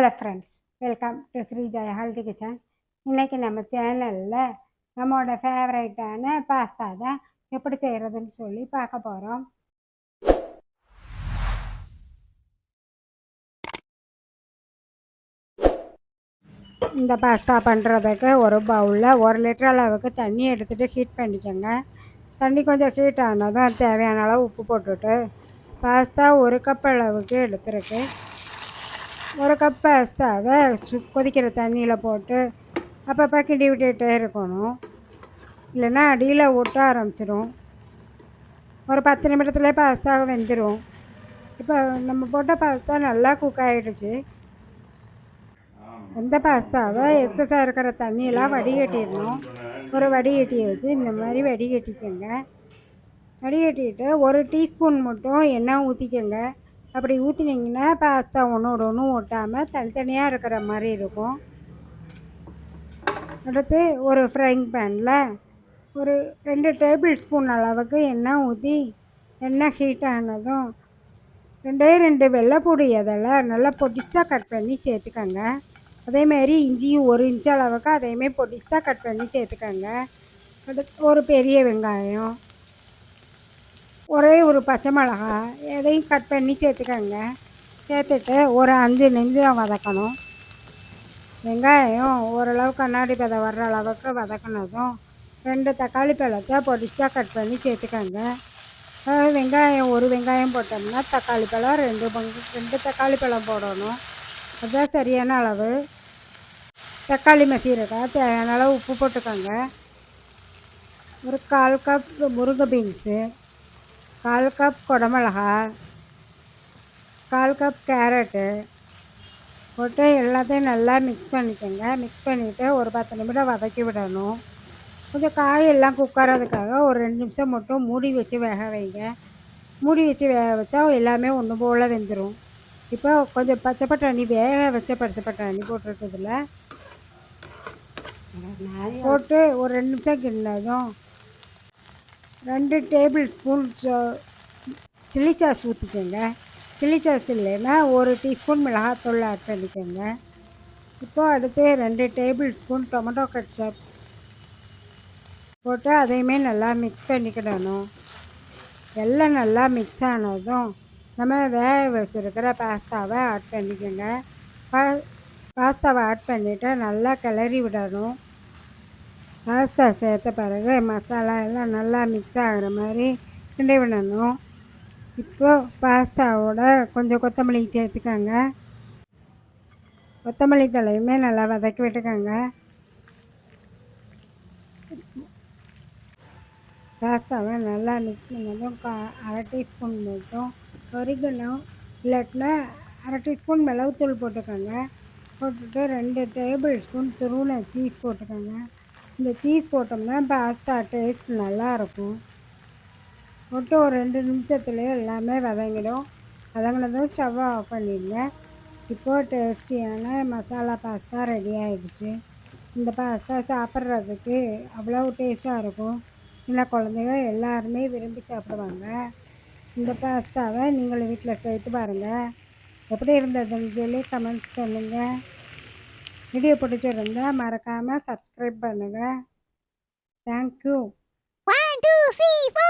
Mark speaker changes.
Speaker 1: Hello friends welcome to Sri healthy kitchen இன்றைக்கி நம்ம சேனலில் நம்மளோட ஃபேவரைட்டான பாஸ்தா தான் எப்படி செய்கிறதுன்னு சொல்லி பார்க்க போகிறோம் இந்த பாஸ்தா பண்ணுறதுக்கு ஒரு பவுலில் ஒரு லிட்டர் அளவுக்கு தண்ணி எடுத்துகிட்டு ஹீட் பண்ணிக்கோங்க. தண்ணி கொஞ்சம் ஹீட் ஆனதும் தேவையான அளவு உப்பு போட்டுட்டு பாஸ்தா ஒரு கப் அளவுக்கு எடுத்துருக்கு. ஒரு கப் பாஸ்தாவை சு கொதிக்கிற தண்ணியில் போட்டு அப்பப்போ கிண்டி விட்டுகிட்டே இருக்கணும். இல்லைன்னா அடியில் ஒட்ட ஆரம்பிச்சிடும் ஒரு பத்து நிமிடத்துல பாஸ்தா வெந்துடும் இப்போ நம்ம போட்ட பாஸ்தா நல்லா குக் ஆகிடுச்சு இந்த பாஸ்தாவை எக்ஸஸாக இருக்கிற தண்ணியெல்லாம் வடிகட்டிடணும். ஒரு வடிகட்டியை வச்சு இந்த மாதிரி வடிகட்டிக்கோங்க. வடிகட்டிட்டு ஒரு டீஸ்பூன் மட்டும் எண்ணெய் ஊற்றிக்கோங்க அப்படி ஊற்றினீங்கன்னா பாஸ்தா ஒன்றோட ஒன்றும் ஒட்டாமல் தனித்தனியாக இருக்கிற மாதிரி இருக்கும். அடுத்து ஒரு ஃப்ரைங் பேனில் ஒரு ரெண்டு டேபிள் ஸ்பூன் அளவுக்கு எண்ணெய் ஊற்றி எண்ணெய் ஹீட் ஆனதும் ரெண்டே ரெண்டு வெள்ளைப்பூடி இதெல்லாம் நல்லா பொடிசாக கட் பண்ணி சேர்த்துக்கோங்க. அதேமாரி இஞ்சியும் ஒரு இன்ச் அளவுக்கு அதையுமே பொடிசாக கட் பண்ணி சேர்த்துக்கோங்க. அடுத்து ஒரு பெரிய வெங்காயம் ஒரே ஒரு பச்சை மிளகா எதையும் கட் பண்ணி சேர்த்துக்கோங்க. சேர்த்துட்டு ஒரு அஞ்சு நிமிஷம் வதக்கணும். வெங்காயம் ஓரளவு கண்ணாடி பதை வர்ற அளவுக்கு வதக்கினதும் ரெண்டு தக்காளி பழத்தை பொடிச்சாக கட் பண்ணி சேர்த்துக்கோங்க. வெங்காயம் ஒரு வெங்காயம் போட்டோம்னா தக்காளி பழம் ரெண்டு பங்கு ரெண்டு தக்காளி பழம் போடணும். அதுதான் சரியான அளவு. தக்காளி மசீரக்கா தேவையான அளவு உப்பு போட்டுக்கோங்க. ஒரு கால் கப் முருங்கை பீன்ஸு. கால் கப் குடமிளகா கால் கப் கேரட்டு போட்டு எல்லாத்தையும் நல்லா மிக்ஸ் பண்ணிக்கோங்க மிக்ஸ் பண்ணிவிட்டு ஒரு பத்து நிமிடம் வதக்கி விடணும் கொஞ்சம் காயெல்லாம் குக்கறதுக்காக ஒரு ரெண்டு நிமிஷம் மட்டும் மூடி வச்சு வேக வைங்க மூடி வச்சு வேக வச்சா எல்லாமே ஒன்று போல் வெந்துடும் இப்போ கொஞ்சம் பச்சை பட்டாணி வேக வச்ச பச்சை பட்டாணி போட்டிருக்குதுல போட்டு ஒரு ரெண்டு நிமிஷம் கிண்ணதும் ரெண்டு டேபிள் ஸ்பூன் சில்லி சாஸ் ஊற்றிக்கோங்க சில்லி சாஸ் இல்லைன்னா ஒரு டீஸ்பூன் மிளகாத்தூள் ஆட் பண்ணிக்கோங்க. இப்போது அடுத்து ரெண்டு டேபிள் ஸ்பூன் டொமேட்டோ கட்சப் போட்டு அதையுமே நல்லா மிக்ஸ் பண்ணிக்கிடணும். எல்லாம் நல்லா மிக்ஸ் ஆனதும் நம்ம வேக வச்சுருக்கிற பாஸ்தாவை ஆட் பண்ணிக்கோங்க. பா பாஸ்தாவை ஆட் பண்ணிவிட்டு நல்லா கிளறி விடணும். பாஸ்தா சேர்த்த பிறகு மசாலா எல்லாம் நல்லா மிக்ஸ் ஆகிற மாதிரி கிண்டி விடணும். இப்போது பாஸ்தாவோட கொஞ்சம் கொத்தமல்லி சேர்த்துக்கோங்க. கொத்தமல்லி தலையுமே நல்லா வதக்கி விட்டுக்கோங்க. பாஸ்தாவை நல்லா மிக்ஸ் பண்ணதும் கா அரை டீஸ்பூன் மட்டும் ஒரிகனம் இல்லாட்டினா அரை டீஸ்பூன் மிளகுத்தூள் போட்டுக்கோங்க. போட்டுட்டு ரெண்டு டேபிள் ஸ்பூன் துருவின சீஸ் போட்டுக்கோங்க. இந்த சீஸ் போட்டோம்னா பாஸ்தா டேஸ்ட் நல்லாயிருக்கும். போட்டு ஒரு ரெண்டு நிமிஷத்துலேயே எல்லாமே வதங்கிடும். வதங்கினதும் ஸ்டவ்வை ஆஃப் பண்ணிடுங்க. இப்போது டேஸ்டியான மசாலா பாஸ்தா ரெடி ஆகிடுச்சு இந்த பாஸ்தா சாப்பிட்றதுக்கு அவ்வளோ டேஸ்ட்டாக இருக்கும். சின்ன குழந்தைங்க எல்லாருமே விரும்பி சாப்பிடுவாங்க. இந்த பாஸ்தாவை நீங்களும் வீட்டில் சேர்த்து பாருங்கள் எப்படி இருந்ததுன்னு சொல்லி கமெண்ட்ஸ் பண்ணுங்கள் வீடியோ பிடிச்சிருந்தா மறக்காமல் சப்ஸ்கிரைப் பண்ணுங்கள் thank you
Speaker 2: one two three four